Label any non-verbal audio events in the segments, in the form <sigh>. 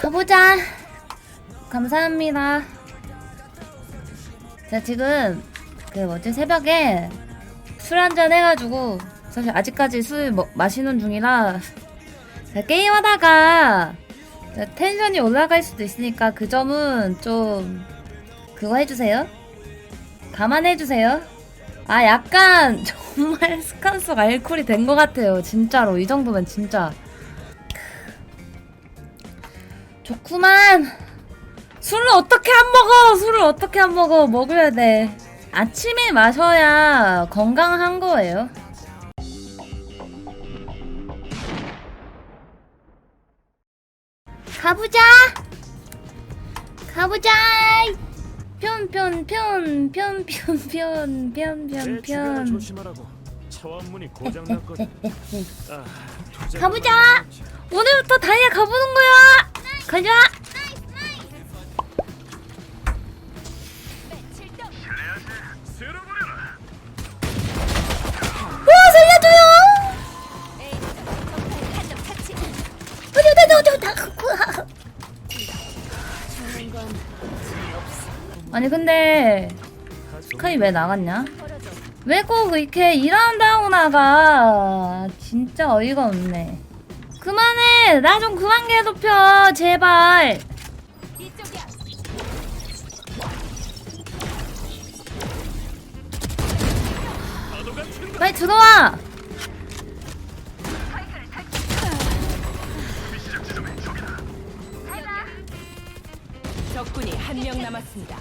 가보자. 감사합니다. 제가 지금 그 뭐지 새벽에 술 한잔 해가지고 사실 아직까지 술 뭐, 마시는 중이라 게임하다가 텐션이 올라갈 수도 있으니까 그 점은 좀 그거 해주세요. 감안해주세요. 아 약간 <laughs> 정말 습관 속 알코올이 된 것 같아요. 진짜로 이 정도면 진짜 좋구만. 술을 어떻게 안 먹어? 술을 어떻게 안 먹어? 먹어야 돼. 아침에 마셔야 건강한 거예요. 가보자. 가보자. 편편편편편편편편편. 제치가 조심하라고. 차원문이 고장 났거든. <laughs> 아, 도저히 가보자. 오늘부터 다이아 가보는 거야. 가자. 쓸어버려라. 와 살려줘요. 어디 어디 어디 어디 어디. 아니 근데 스카이 왜 나갔냐? 왜 꼭 이렇게 일한다 하고 나가? 진짜 어이가 없네. 그만해! 나 좀 그만 괴롭혀! 제발! 파도가 튄다. 빨리 들어와! 적군이 한 명 남았습니다.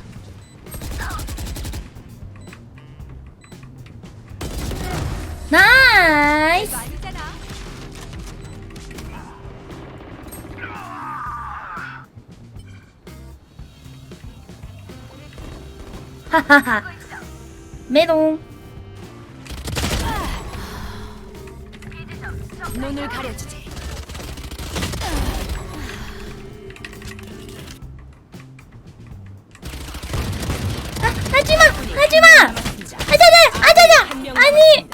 나이스! 하하하 <laughs> 메롱 눈을 가려주지. 아, 하지마! 하지마! 아자자! 아자자! 아니!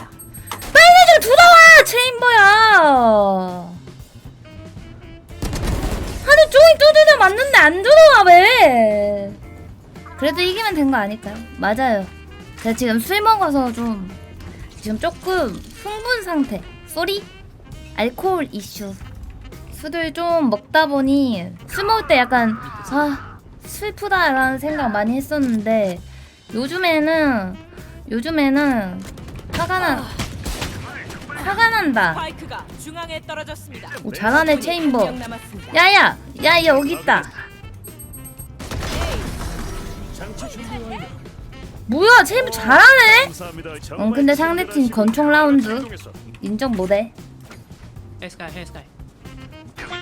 빨리 좀 들어와! 체인버야! 하루 종일 두드려 맞는데 안 들어와 왜? 그래도 이기면 된 거 아닐까요? 맞아요. 제가 지금 술 먹어서 좀 지금 조금 흥분 상태. 쏘리? 알코올 이슈. 술을 좀 먹다 보니 술 먹을 때 약간 아 슬프다라는 생각 많이 했었는데 요즘에는 요즘에는 화가 나 화가 난다. 스파이크가 중앙에 떨어졌습니다. 오 잘하네 체인버. 한명 남았습니다. 야야 야 여기 있다. 뭐야 체인버 잘하네. 어 근데 상대팀 건총 라운드 인정 못해. 헤스카이 헤스카이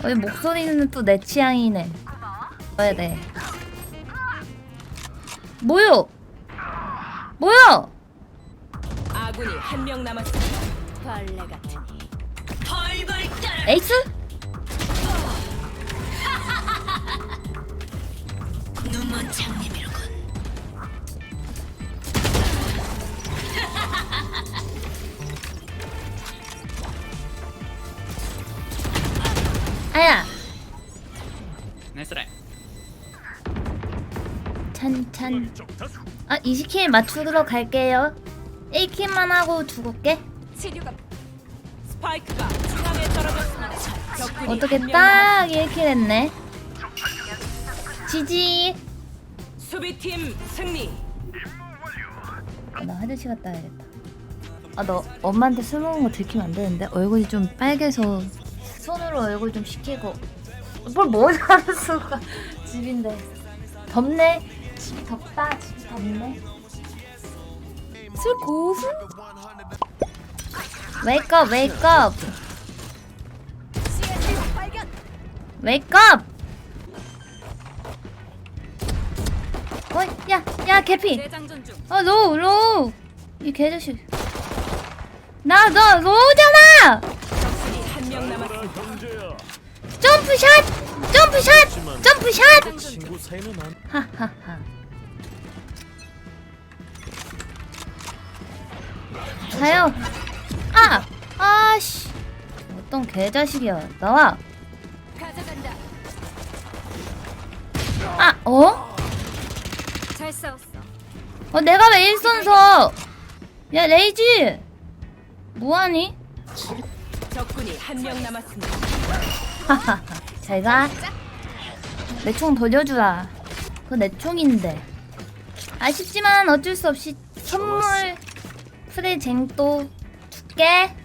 어 이 목소리는 또 내 취향이네. 써야 돼. 뭐요? 뭐야? 아군이 한 명 남았습니다. 벌레 같으니. 벌벌 떨. 에이스? <laughs> 눈먼 장님이로 아야 나이스라이 찬찬. 쪽 다수. 아 20킬 맞추러 갈게요. 1킬만 하고 죽을게. 치료가 스파이크가 중앙에 떨어졌습니다. 적군이 어떻게 한명 딱 1킬 했네. 지지. 수비팀 승리. 아, 나 화장실 갔다 와야겠다. 아, 너 엄마한테 술 먹은 거 들키면 안 되는데? 얼굴이 좀 빨개서 손으로 얼굴 좀 식히고. 뭘 머리 하는 수가 <laughs> 집인데. 덥네. 집이 덥다. 집이 덥네. 술 고수? 웨이크업, 웨이크업. 웨이크업! 어, 야, 야, 개피. 아, 너, 너. 이 개자식. 나, 너, 너잖아! 적군이 한 명 남았습니다. 뭐라 형제야. 점프샷! 점프샷! 점프샷! 하하하. 가요. 아! 아씨. 어떤 개자식이야. 나와. 가져간다. 어? 잘 싸웠어. 어 내가 왜 1선서 야 레이지 뭐하니? 적군이 한 명 남았습니다. 하하하 잘 가 내 총 돌려주라 그거 내 총인데 아쉽지만 어쩔 수 없이 선물 프레젠또 줄게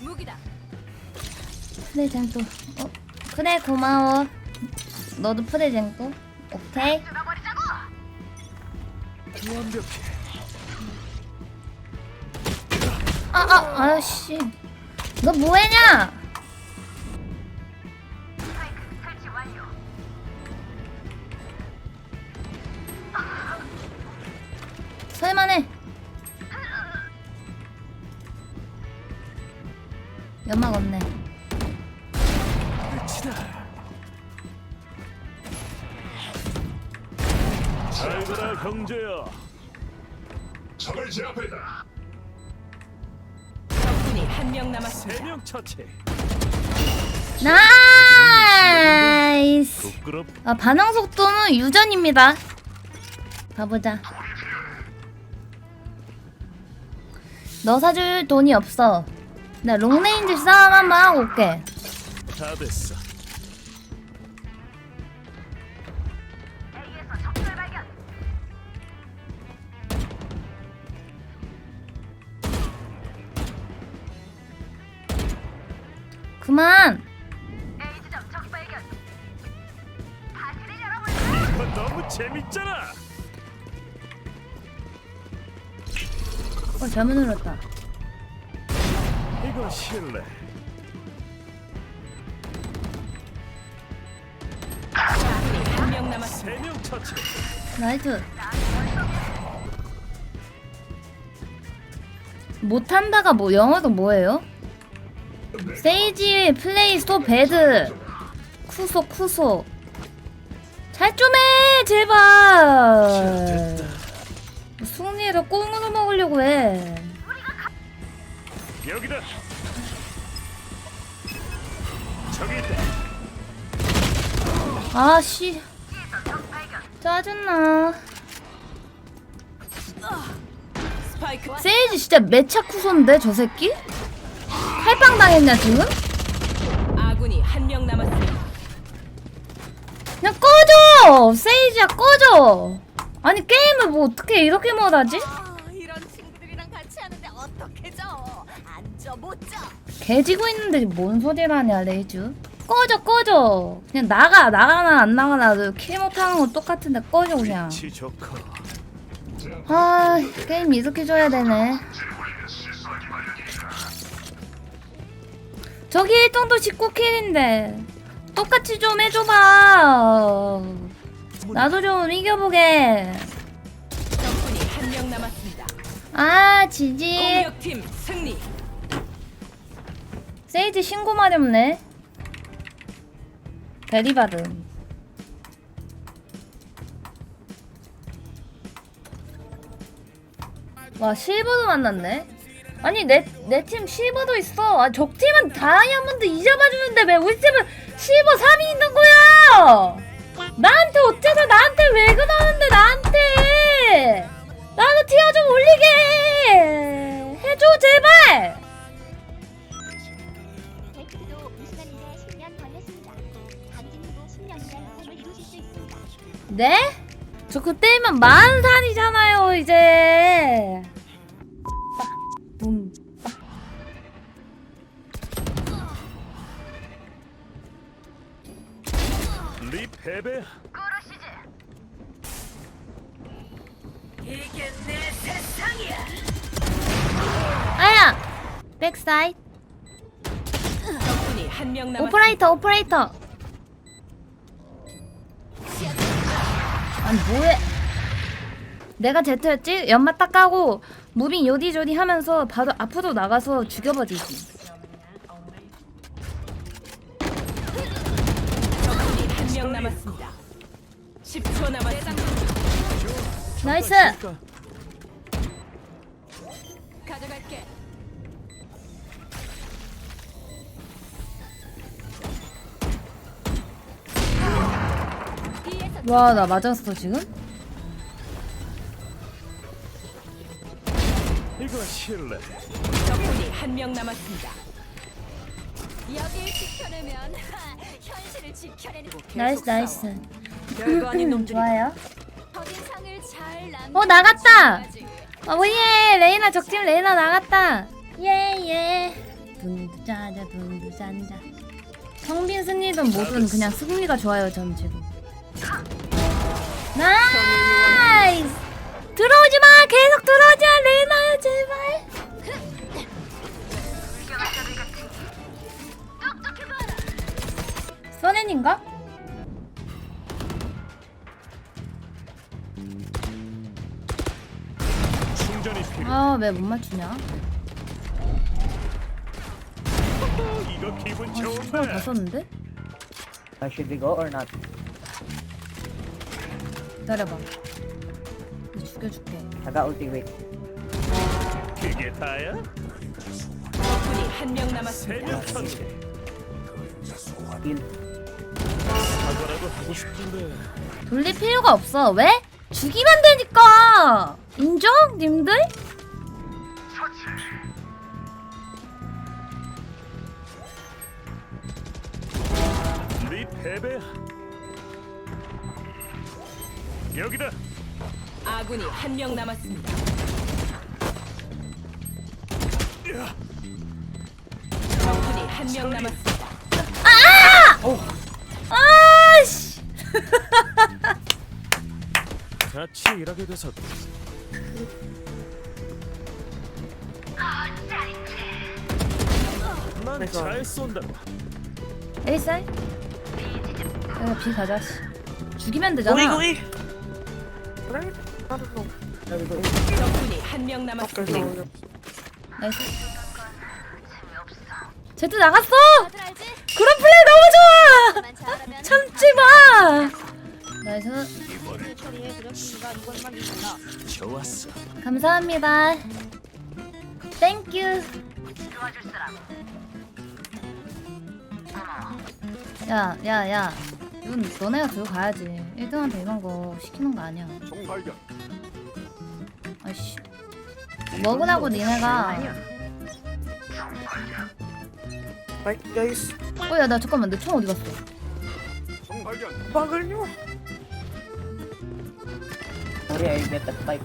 무기다. 프레젠또 어? 그래 고마워 너도 프레젠또 오케이. 완벽해. 아아 아씨. 너 뭐해냐 명 남았습니다. 세명 처치. 나이스 부끄럽. 아, 반응 속도는 유전입니다. 가보자. 너 사줄 돈이 없어. 나 롱레인지 싸움 한번 하고 올게. 다 됐어. 그만. 이거 너무 재밌잖아. 어, 잘못 눌렀다. 이거 실례. 적군이 한명 남았습니다. 세명 처치. 나이트. 못한다가 뭐 영어도 뭐예요? 세이지 플레이 소 배드 쿠소 쿠소 잘 좀 해 제발 승리를 꽁으로 먹으려고 해 여기다. 저기 있다. 아씨 짜증나 스파이크 세이지 진짜 매차 쿠소인데 저 새끼? 칼빵 당했냐 지금? 아군이 한 명 남았습니다. 그냥 꺼져! 세이지야 꺼져! 아니 게임을 뭐 어떻게 이렇게 못하지? 아, 이런 친구들이랑 같이 하는데 어떻게 져? 앉아 못 져. 개지고 있는데 뭔 소리라냐 레이즈 꺼져 꺼져 그냥 나가 나가나 안 나가나 킬 못하는 거 똑같은데 꺼져 그냥. 아 게임 이렇게 줘야 되네 저기 1등도 19킬인데 똑같이 좀 해줘봐. 나도 좀 이겨보게. 적군이 한 명 남았습니다. 아 지지. 공격팀 승리. 세이지 신고 마렵네. 대리받음. 와 실버도 만났네 아니 내 내 팀 실버도 있어 아 적 팀은 다이아몬드 이 잡아주는데 왜 우리 팀은 실버 3이 있는 거야 나한테 어째서 나한테 왜 그러는데 나한테 나도 티어 좀 올리게 해줘 제발 데이트도 무시간인데 10년 걸렸습니다. 강진님도 10년 후에 꿈을 이루실 수 있습니다. 네? 저 그때면 만 살이잖아요 이제 패배. 이게 내 세상이야. 아야 백사이드 적군이 한 명 남았습니다. 오퍼레이터 오퍼레이터 아니 뭐해 내가 제트였지? 연마 딱 까고 무빙 요디조디 하면서 바로 앞으로 나가서 죽여버리지 나이스 가져갈게. 와나 맞았어 지금? 이거 실례. 적군이 한 명 남았습니다. 여길 지켜내면 하, <laughs> 현실을 지켜내는 나이스 나이스 별거 아닌 <laughs> 놈들이 좋아요. 어 나갔다. 아 오예? 레이나 적팀 레이나 나갔다. 예예. 분두자자 분두잔자. 성빈 승리든 뭐든 그냥 승리가 좋아요 전 지금. 나이스! 들어오지 마! 계속 들어오지 마! 레이나야 제발! 써낸인가? 아 왜 못 맞추냐? 이거 기분 아 스포를 다 좋은데. 썼는데? Uh, should we go or not? 기다려봐 죽여줄게 I got ulti, wait. 그게 다야? 적군이 한 명 남았습니다. 세명 천재. Heal. 사과라도 하고 싶은데. 돌릴 필요가 없어 왜? 죽이면 되니까 인정? 님들? 패배야. 여기다. 아군이 한 명 남았습니다. 야, 적군이 한 명 남았습니다. 아씨 같이 일하게 돼서 난 잘 쏜다. 에이사이? 야, 비 가자 씨. 죽이면 되잖아 적군이 한 명 남았습니다. 나이스 제트 나갔어! 다들 알지? 그런 플레이 너무 좋아! 잘하면 참지마! 나이스 좋았어. 감사합니다 땡큐 야, 야, 야. 이건 너네가 들고 가야지. 1등한테 이런 거 시키는 거 아니야. 총발견. 아이씨. 먹으라고 니네가. 어, 야, 나 잠깐만. 내 총 어디 갔어? 총발견. Sorry, I get the spike.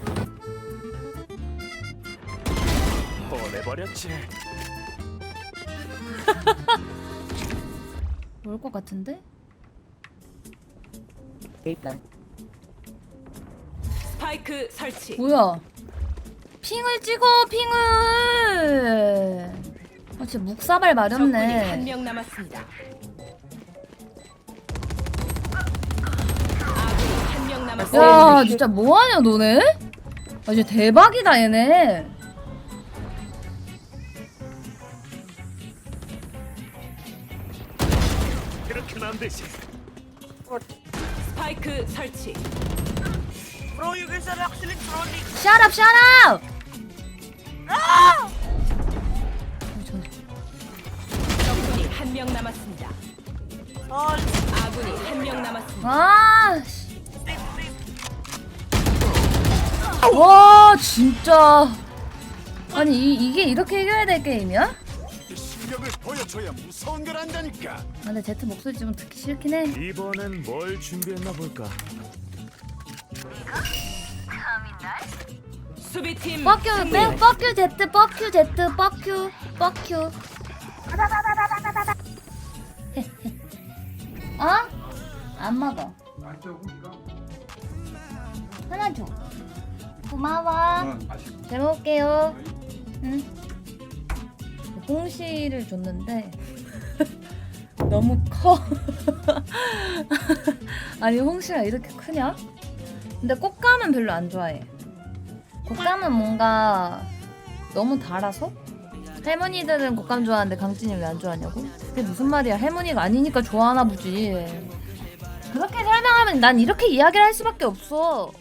보내버렸지. 올 것 같은데? Lang. 스파이크 설치. 뭐야? 핑을 찍어, 핑을! 아, 진짜 묵사발 적군이 한 마렵네. 명 남았습니다. 아군이 한명 남았습니다. 야, 진짜 뭐하냐, 너네? 아, 진짜 대박이다, 얘네. 그렇게는 안 되지. 스파이크 설치. Shut up, shut up! 어, 저- 적군이 한 명 남았습니다. 아군이 한 명 남았습니다. 아, 씨. 와, 진짜. 아니, 이, 이게 이렇게 이겨야 될 게임이야? 실력을 보여줘야 무서운 걸 안다니까. 아, 근데 제트 목소리 좀 듣기 싫긴 해. 이번엔 뭘 준비했나 볼까. 수비팀. 땡, fuck you, 제트, you, 제트, fuck <laughs> you. 어? 안 먹어. 하나 줘. 고마워. 잘 먹을게요. 응. 홍시를 줬는데 <laughs> 너무 커. <laughs> 아니 홍시가 이렇게 크냐? 근데 꽃감은 별로 안 좋아해. 곶감은 뭔가 너무 달아서? 할머니들은 곶감 좋아하는데 강진이 왜 안 좋아하냐고? 그게 무슨 말이야? 할머니가 아니니까 좋아하나 보지. 그렇게 설명하면 난 이렇게 이야기를 할 수밖에 없어.